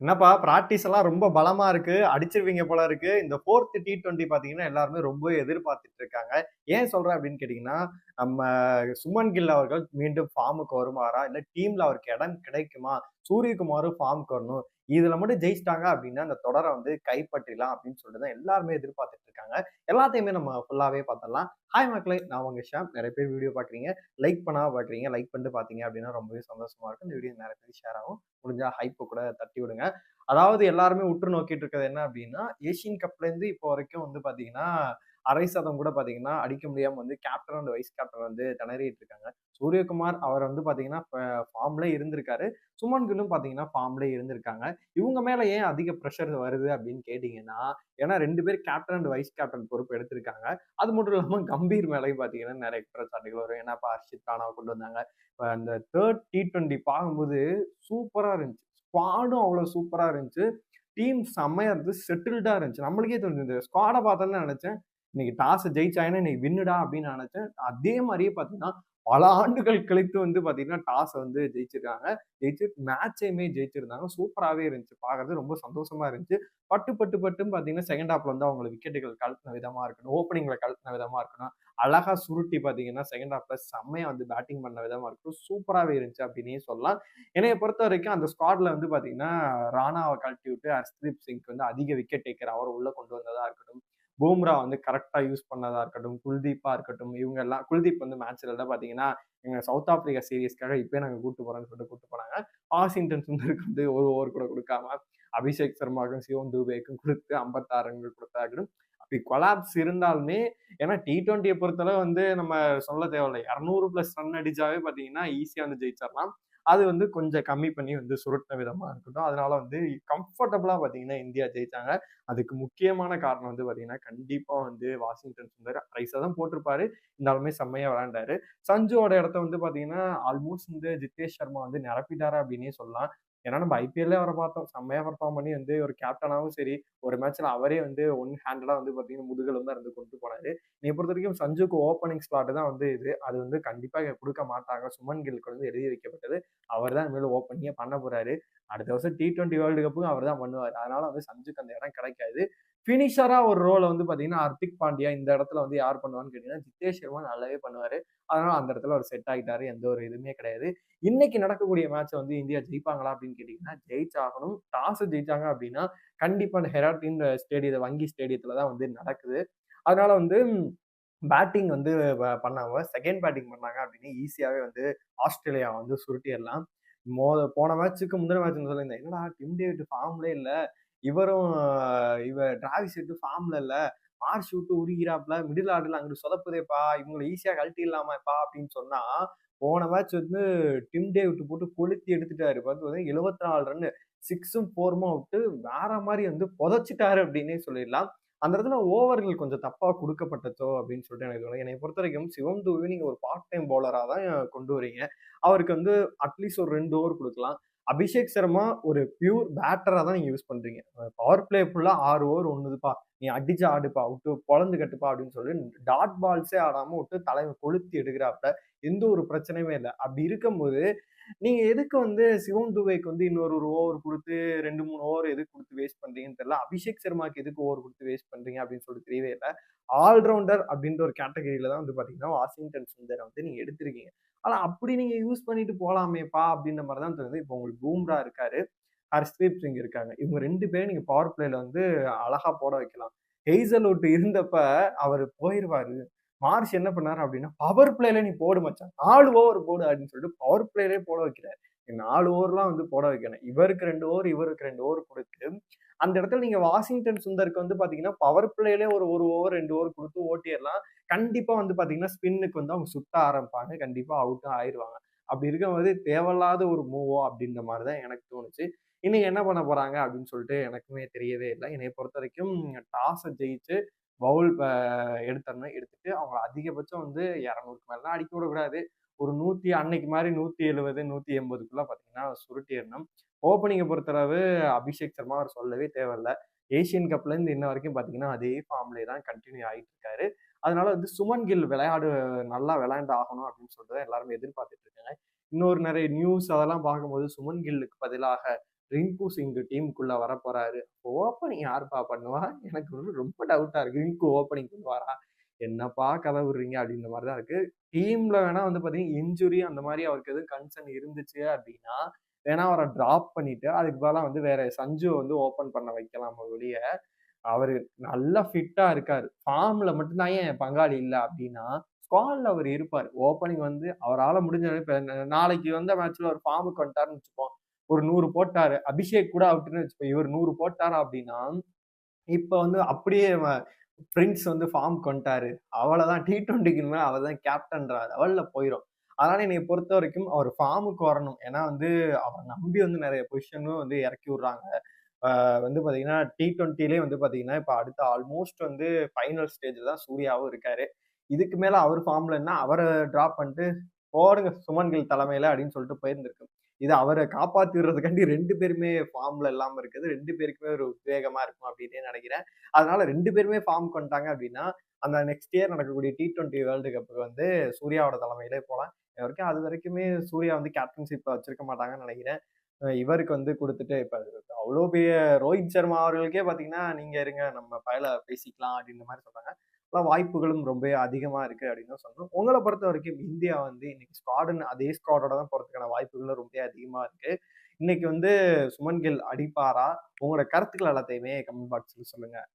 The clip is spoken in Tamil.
என்னப்பா பிராக்டிஸ் எல்லாம் ரொம்ப பலமா இருக்கு அடிச்சிருவீங்க போல இருக்கு. இந்த ஃபோர்த் டி டுவெண்ட்டி பாத்தீங்கன்னா எல்லாருமே ரொம்ப எதிர்பார்த்துட்டு இருக்காங்க. ஏன் சொல்றேன் அப்படின்னு கேட்டீங்கன்னா நம்ம சுமன் கில் அவர்கள் மீண்டும் ஃபார்முக்கு வருமாறா? இல்ல டீம்ல அவருக்கு இடம் கிடைக்குமா? சூரியகுமாரும் ஃபார்முக்கு வரணும். இதுல மட்டும் ஜெயிச்சிட்டாங்க அப்படின்னா அந்த தொடரை வந்து கைப்பற்றிடலாம் அப்படின்னு சொல்லிட்டு தான் எல்லாருமே எதிர்பார்த்துட்டு இருக்காங்க. எல்லாத்தையுமே நம்ம ஃபுல்லாவே பார்த்துடலாம். ஹாய் மக்களே நான் உங்க ஷாம். நிறைய பேர் வீடியோ பாக்குறீங்க லைக் பண்ணா பாக்குறீங்க லைக் பண்ணிட்டு பாத்தீங்க அப்படின்னா ரொம்பவே சந்தோஷமா இருக்கும். இந்த வீடியோ நிறைய பேர் ஷேர் ஆகும். முடிஞ்சா ஹைப்பை கூட தட்டி விடுங்க. அதாவது எல்லாருமே உற்று நோக்கிட்டு இருக்கிறது என்ன அப்படின்னா ஏஷியன் கப்ல இருந்து இப்போ வரைக்கும் வந்து பாத்தீங்கன்னா அரை சதம் கூட பார்த்தீங்கன்னா அடிக்க முடியாமல் வந்து கேப்டன் அண்ட் வைஸ் கேப்டன் வந்து திணறிட்டு இருக்காங்க. சூரியகுமார் அவர் வந்து பார்த்தீங்கன்னா ஃபார்ம்ல இருந்திருக்காரு. சுமன் கில்லும் பார்த்தீங்கன்னா ஃபார்ம்ல இருந்திருக்காங்க. இவங்க மேலே ஏன் அதிக ப்ரெஷர் வருது அப்படின்னு கேட்டிங்கன்னா ஏன்னா ரெண்டு பேர் கேப்டன் அண்ட் வைஸ் கேப்டன் பொறுப்பு எடுத்திருக்காங்க. அது மட்டும் இல்லாமல் கம்பீர் மேலேயும் பார்த்தீங்கன்னா நிறைய குற்றச்சாட்டுகள் வரும். ஏன்னா இப்போ ஹர்ஷித் ராணாவை கொண்டு வந்தாங்க. இப்போ அந்த தேர்ட் டி டுவெண்ட்டி பார்க்கும்போது சூப்பராக இருந்துச்சு. ஸ்குவாடும் அவ்வளோ சூப்பராக இருந்துச்சு. டீம் செம்மையாக இருந்துச்சு. செட்டில்டாக இருந்துச்சு. நம்மளுக்கே தோணுது ஸ்குவாடை பார்த்தோன்னு நினச்சேன் இன்னைக்கு டாஸ் ஜெயிச்சாங்கன்னா இன்னைக்கு வின்னுடா அப்படின்னு நினைச்சேன். அதே மாதிரியே பார்த்தீங்கன்னா பல ஆண்டுகள் கழித்து வந்து பார்த்தீங்கன்னா டாஸை வந்து ஜெயிச்சிருக்காங்க. ஜெயிச்சு மேட்சையுமே ஜெயிச்சிருந்தாங்க. சூப்பராகவே இருந்துச்சு. பார்க்கறது ரொம்ப சந்தோஷமா இருந்துச்சு. பட்டு பட்டு பட்டுன்னு பார்த்தீங்கன்னா செகண்ட் ஹாப்ல வந்து அவங்க விக்கெட்டுகள் கழுத்தின விதமா இருக்கணும். ஓப்பனிங்ல கழுத்தின விதமா இருக்கணும். அழகா சுருட்டி பார்த்தீங்கன்னா செகண்ட் ஹாஃப்ல செம்மையா வந்து பேட்டிங் பண்ண விதமா இருக்கும் சூப்பராகவே இருந்துச்சு அப்படின்னே சொல்லலாம். என்னைய பொறுத்த வரைக்கும் அந்த ஸ்குவாட்ல வந்து பார்த்தீங்கன்னா ராணாவை கழட்டி விட்டு ஹர்ஸ்தீப் சிங்க்கு வந்து அதிக விக்கெட் டேக்கர் அவர் உள்ள கொண்டு வந்ததா இருக்கட்டும். பூம்ரா வந்து கரெக்டா யூஸ் பண்ணதா இருக்கட்டும் குல்தீப்பா இருக்கட்டும் இவங்க எல்லாம் குல்தீப் வந்து மேட்ச்ல எல்லாம் பாத்தீங்கன்னா எங்க சவுத் ஆப்பிரிக்கா சீரீஸ்க்காக இப்பயே நாங்க கூட்டு போறோம்னு சொல்லிட்டு கூட்டு போனாங்க. வாஷிங்டன் சுந்தருக்கு வந்து ஒரு ஓவர் கூட கொடுக்காம அபிஷேக் சர்மாவுக்கும் சிவம் தூபேக்கும் கொடுத்து ஐம்பத்தாறு ரன்கள் கொடுத்தாகட்டும். அப்படி கொலாப்ஸ் இருந்தாலுமே ஏன்னா டி டுவெண்ட்டியை பொறுத்தளவு வந்து நம்ம சொல்ல தேவையில்லை. இரநூறு பிளஸ் ரன் அடிச்சாவே பாத்தீங்கன்னா ஈஸியா வந்து ஜெயிச்சிடலாம். அது வந்து கொஞ்சம் கம்மி பண்ணி வந்து சுருட்டின விதமாக இருக்கட்டும். அதனால வந்து கம்ஃபர்டபுளாக பார்த்தீங்கன்னா இந்தியா ஜெயித்தாங்க அதுக்கு முக்கியமான காரணம் வந்து பார்த்தீங்கன்னா கண்டிப்பாக வந்து வாஷிங்டன் சுந்தர் ரைஸாக தான் போட்டிருப்பாரு. இருந்தாலுமே செம்மையாக விளையாண்டாரு. சஞ்சுவோட இடத்த வந்து பார்த்தீங்கன்னா ஆல்மோஸ்ட் வந்து ஜித்தேஷ் சர்மா வந்து நிரப்பிட்டாரு அப்படின்னே சொல்லலாம். ஏன்னா நம்ம ஐபிஎல்லே அவரை பார்த்தோம். செம்மையா பர்ஃபார்ம் பண்ணி வந்து ஒரு கேப்டனாகவும் சரி ஒரு மேட்ச்ல அவரே வந்து ஒன் ஹேண்டடா வந்து பாத்தீங்கன்னா முதுகலும் தான் இருந்து கொண்டு போனாரு. நீ பொறுத்த வரைக்கும் சஞ்சுக்கு ஓப்பனிங் ஸ்லாட் தான் வந்து இது. அது வந்து கண்டிப்பாக கொடுக்க மாட்டாங்க. சுமன் கில்க்கு வந்து எழுதி வைக்கப்பட்டது. அவர் தான் மேலும் ஓப்பனிங்கே பண்ண போறாரு. அடுத்த வருஷம் டி டுவெண்ட்டி வேர்ல்டு கப்புக்கும் அவர் தான் பண்ணுவார். அதனால வந்து சஞ்சுக்கு அந்த இடம் கிடைக்காது. ஃபினிஷராக ஒரு ரோலை வந்து பார்த்தீங்கன்னா ஹர்திக் பாண்டியா இந்த இடத்துல வந்து யார் பண்ணுவான்னு கேட்டிங்கன்னா ஜித்தேஷ் சர்மா நல்லாவே பண்ணுவார். அதனால அந்த இடத்துல அவர் செட் ஆகிட்டாரு எந்த ஒரு இதுவுமே கிடையாது. இன்னைக்கு நடக்கக்கூடிய மேட்ச்சை வந்து இந்தியா ஜெயிப்பாங்களா அப்படின்னு கேட்டிங்கன்னா ஜெயிச்சாகணும். டாஸ் ஜெயிச்சாங்க அப்படின்னா கண்டிப்பாக அந்த ஹெராட்டின் ஸ்டேடியத்தை வங்கி ஸ்டேடியத்தில் தான் வந்து நடக்குது. அதனால வந்து பேட்டிங் வந்து பண்ணாம செகண்ட் பேட்டிங் பண்ணாங்க அப்படின்னு ஈஸியாகவே வந்து ஆஸ்திரேலியா வந்து சுருட்டிடலாம். மோ போன மேட்ச்சுக்கு முந்தின மேட்ச் சொல்லியிருந்தேன். என்னடா டிம் டேவிட் ஃபார்ம்லே இல்லை. இவரும் இவ டிராவிஸ் எடுத்து ஃபார்ம்ல இல்ல மார்ச் விட்டு உருகிறாப்ல மிடில் ஆர்டர்ல அங்கிட்டு சொதப்புதேப்பா இவங்களை ஈஸியா கழட்டி இல்லாமப்பா அப்படின்னு சொன்னா போன மேட்ச் வந்து டிம் டே விட்டு போட்டு கொளுத்தி எடுத்துட்டாரு. பார்த்து எழுபத்தி நாலு ரன்னு சிக்ஸும் ஃபோருமா விட்டு வேற மாதிரி வந்து புதைச்சிட்டாரு அப்படின்னே சொல்லிடலாம். அந்த இடத்துல ஓவர்கள் கொஞ்சம் தப்பா கொடுக்கப்பட்டதோ அப்படின்னு சொல்லிட்டு எனக்கு தோணும் என்னை பொறுத்த வரைக்கும் சிவம் தூவி நீங்க ஒரு பார்ட் டைம் பவுலரா தான் கொண்டு வரீங்க. அவருக்கு வந்து அட்லீஸ்ட் ஒரு ரெண்டு ஓவர் கொடுக்கலாம். அபிஷேக் சர்மா ஒரு பியூர் பேட்டராக தான் நீங்கள் யூஸ் பண்ணுறீங்க பவர் பிளே ஃபுல்லாக ஆறு ஓவர் ஒன்றுதுப்பா நீ அடிச்சு ஆடுப்பா விட்டு பொழந்து கட்டுப்பா அப்படின்னு சொல்லி டாட் பால்ஸே ஆடாம விட்டு தலைமை கொளுத்தி எடுக்கிறாப்ப எந்த ஒரு பிரச்சனையுமே இல்லை. அப்படி இருக்கும்போது நீங்க எதுக்கு வந்து சிவம் துபைக்கு வந்து இன்னொரு ஒரு ஓவர் கொடுத்து ரெண்டு மூணு ஓவர் எதுக்கு கொடுத்து வேஸ்ட் பண்றீங்கன்னு தெரியல. அபிஷேக் சர்மாக்கு எதுக்கு ஓவர் கொடுத்து வேஸ்ட் பண்றீங்க அப்படின்னு சொல்லிட்டு தெரியவே இல்லை. ஆல்ரவுண்டர் அப்படின்ற ஒரு கேட்டகரியில தான் வந்து பாத்தீங்கன்னா வாஷிங்டன் சுந்தரை வந்து நீங்க எடுத்திருக்கீங்க. ஆனா அப்படி நீங்க யூஸ் பண்ணிட்டு போலாமேப்பா அப்படின்ற மாதிரி தான் தோணுது. இப்போ உங்களுக்கு பூம்ரா இருக்காரு. ஹர்ஸ்தீப் சிங் இருக்காங்க. இவங்க ரெண்டு பேரும் நீங்க பவர் பிளேல வந்து அழகா போட வைக்கலாம். ஹெய்சல்வுட் இருந்தப்ப அவர் போயிருவாரு. மார்ச் என்ன பண்ணாரு அப்படின்னா பவர் பிளேல நீ போடு மச்சான். நாலு ஓவர் போடு அப்படின்னு சொல்லிட்டு பவர் பிளேலே போட வைக்கிறார். நாலு ஓவர்லாம் வந்து போட வைக்கணும். இவருக்கு ரெண்டு ஓவர் இவருக்கு ரெண்டு ஓவர் கொடுத்து அந்த இடத்துல நீங்க வாஷிங்டன் சுந்தருக்கு வந்து பாத்தீங்கன்னா பவர் பிளேலே ஒரு ஒரு ஓவர் ரெண்டு ஓவர் கொடுத்து ஓட்டிடலாம். கண்டிப்பா வந்து பாத்தீங்கன்னா ஸ்பின்னுக்கு வந்து அவங்க சுத்த ஆரம்பிப்பாங்க. கண்டிப்பா அவுட்டும் ஆயிடுவாங்க. அப்படி இருக்கும்போது தேவையில்லாத ஒரு மூவோ அப்படின்ற மாதிரி தான் எனக்கு தோணுச்சு. இன்னைக்கு என்ன பண்ண போறாங்க அப்படின்னு சொல்லிட்டு எனக்குமே தெரியவே இல்லை. என்னை பொறுத்த வரைக்கும் டாஸை ஜெயிச்சு பவுல் எடுத்தரணும் எடுத்துட்டு அவங்க அதிகபட்சம் வந்து இரநூறுக்கு மேலாம் அடிக்க விடக்கூடாது ஒரு நூற்றி அன்னைக்கு மாதிரி நூற்றி எழுபது நூற்றி எண்பதுக்குள்ளே பார்த்தீங்கன்னா சுருட்டிடணும் ஓப்பனிங்கை பொறுத்தளவு அபிஷேக் சர்மா அவர் சொல்லவே தேவையில்ல. ஏசியன் கப்ல இருந்து இன்ன வரைக்கும் பார்த்தீங்கன்னா அதே ஃபார்ம்லே தான் கண்டினியூ ஆகிட்டு இருக்காரு. அதனால வந்து சுமன் கில் விளையாடு நல்லா விளையாண்டு ஆகணும் அப்படின்னு சொல்லிட்டு தான் எல்லாருமே எதிர்பார்த்துட்டு இருக்காங்க. இன்னொரு நிறைய நியூஸ் அதெல்லாம் பார்க்கும்போது சுமன் கில்லுக்கு பதிலாக ரிங்கு சிங் டீமுக்குள்ள வரப்போறாரு. ஓப்பனிங் யாருப்பா பண்ணுவா? எனக்கு வந்து ரொம்ப டவுட்டா இருக்கு. ரிங்கு ஓப்பனிங் பண்ணுவாரா? என்னப்பா கதை விடுறீங்க அப்படின்ற மாதிரி தான் இருக்கு. டீம்ல வேணா வந்து பார்த்தீங்கன்னா, இன்ஜுரி அந்த மாதிரி அவருக்கு எதுவும் கன்சர்ன் இருந்துச்சு அப்படின்னா, வேணா அவரை டிராப் பண்ணிட்டு, அதுக்கு பதிலா வந்து வேற சஞ்சு வந்து ஓப்பன் பண்ண வைக்கலாம் ஒழிய, அவரு நல்லா ஃபிட்டா இருக்காரு. ஃபார்ம்ல மட்டும்தான் ஏன் பங்காளி இல்லை அப்படின்னா, ஸ்குவாட்ல அவர் இருப்பார் ஓப்பனிங் வந்து அவரால் முடிஞ்ச நாளைக்கு வந்த மேட்ச்ல ஒரு ஃபார்முக்கு வந்துட்டாருன்னு வச்சுப்போம். ஒரு நூறு போட்டாரு. அபிஷேக் கூட அவுட்டுன்னு வச்சுக்கோ. இவரு 100 போட்டாரா அப்படின்னா, இப்ப வந்து அப்படியே பிரின்ஸ் வந்து அவளை தான் டி டி20க்கு மேலே அவர் தான் கேப்டன்ற லெவல்ல போயிடும் அதனால பொறுத்த வரைக்கும் அவர் ஃபார்முக்கு வரணும். ஏன்னா வந்து அவர் நம்பி வந்து நிறைய பொசிஷனும் வந்து இறக்கி விடுறாங்க. வந்து பார்த்தீங்கன்னா, டி20லயே வந்து பார்த்தீங்கன்னா, இப்ப அடுத்த ஆல்மோஸ்ட் வந்து ஃபைனல் ஸ்டேஜ்ல தான் சூர்யாவும் இருக்காரு. இதுக்கு மேல அவர் ஃபார்ம்லன்னா அவரை அவர டிராப் பண்ணிட்டு, போடுங்க சுமன்கள் தலைமையில் தலைமையில அப்படின்னு சொல்லிட்டு போயிருந்திருக்கு. இது அவரை காப்பாத்திடுறதுக்காண்டி ரெண்டு பேருமே ஃபார்ம்ல இல்லாம இருக்குது ரெண்டு பேருக்குமே ஒரு உத்வேகமா இருக்கும் அப்படின்னே நினைக்கிறேன். அதனால ரெண்டு பேருமே ஃபார்ம் வந்துட்டாங்க அப்படின்னா, அந்த நெக்ஸ்ட் இயர் நடக்கக்கூடிய டி20 வேர்ல்டு கப்புக்கு வந்து சூர்யாவோட தலைமையிலே போகலாம் இதுவரைக்கும் அது வரைக்குமே சூர்யா வந்து கேப்டன்ஷிப்பை வச்சிருக்க மாட்டாங்கன்னு நினைக்கிறேன். இவருக்கு வந்து கொடுத்துட்டு இப்போ அவ்வளோ பெரிய ரோஹித் சர்மா அவர்களுக்கே பார்த்தீங்கன்னா, நீங்கள் இருங்க நம்ம பயல பேசிக்கலாம் அப்படின்ற மாதிரி சொல்கிறாங்க எல்லாம் வாய்ப்புகளும் ரொம்பவே அதிகமாக இருக்கு அப்படின்னு தான் சொல்லணும். பொறுத்த வரைக்கும் இந்தியா வந்து இன்னைக்கு ஸ்குவாடுன்னு அதே ஸ்குவாடோட தான் போகிறதுக்கான வாய்ப்புகளும் ரொம்பவே அதிகமாக இருக்கு. இன்னைக்கு வந்து சுமன் கில் அடிப்பாரா? உங்களோட கருத்துக்கள் எல்லாத்தையுமே கமெண்ட் பாக்ஸில் சொல்லுங்கள்